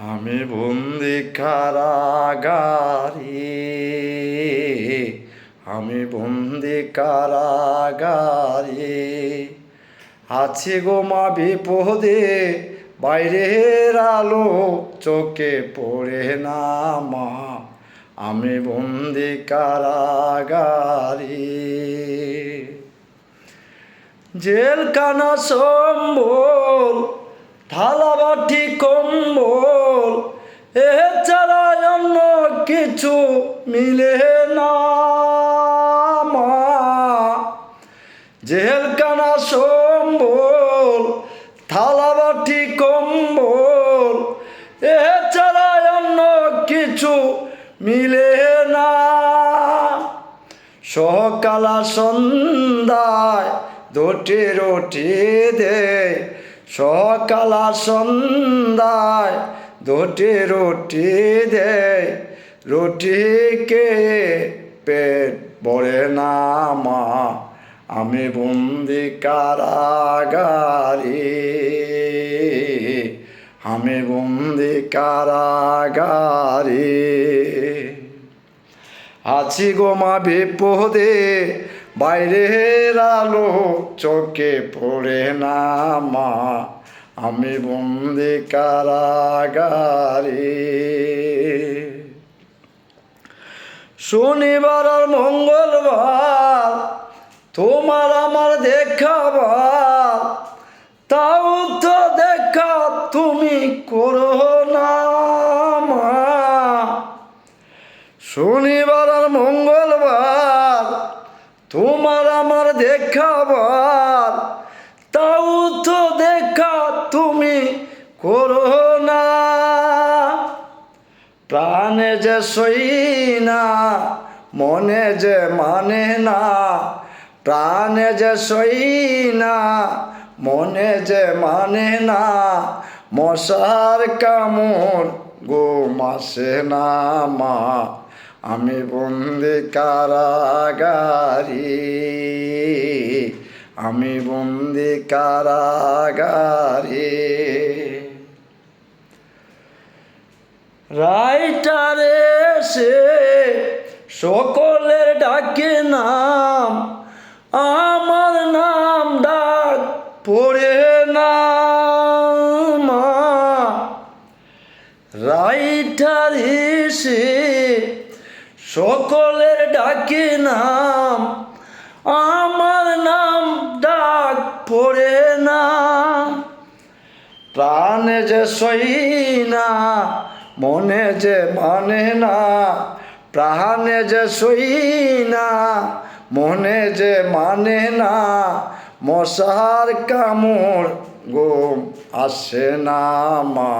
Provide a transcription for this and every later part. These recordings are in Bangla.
আমি বন্দি কারাগারে আমি বন্দি কারাগারে আছি গো মা বিপদে, বাইরের আলো চোখে পড়ে না মা। আমি বন্দি কারাগারে জেলখানা সম্বল থালাবাটি কম্বল, এ ছাড়া অন্য কিছু মিলে না, মা। জেলখানা সম্বল, থালাবাটি কম্বল, এ ছাড়া অন্য কিছু মিলে না। সকালা সন্ধ্যায় দুটি রুটি দে সকালা সন্ধ্যায় দুটি রুটি দে রুটিকে পেট ভরে না মা, আমি বন্দি কারাগারে। আমি বন্দি কারাগারে। আছি গো মা বিপদে বাইরের আলো চোখে পড়ে না মা, আমি বন্দি কারাগারে। শনিবার আর মঙ্গলবার তোমার আমার দেখাবার তাও তো দেখা তুমি করো না শনিবার আর মঙ্গলবার তোমার আমার দেখাবার তাও তো দেখা তুমি করো না। প্রাণে যে সই না, মনে যে মানে না, প্রাণে যে সই না, মনে যে মানে না, মশার কামড় ঘুম আসে না মা। আমি বন্দি কারাগারি, আমি বন্দি কারাগারি। রাইটারে সে সকলের ডাকে নাম, আমার নাম ডাক পড়ে না মা। রাইটার এসে সকলের ডাকে নাম, আমার নাম ডাক পড়ে না। প্রাণে যে সই না, মনে যে মানে না, প্রাণে যে সই না, মনে যে মানে না, মশার কামড় গোম আসে না মা।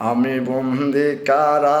আমি বন্দি কারা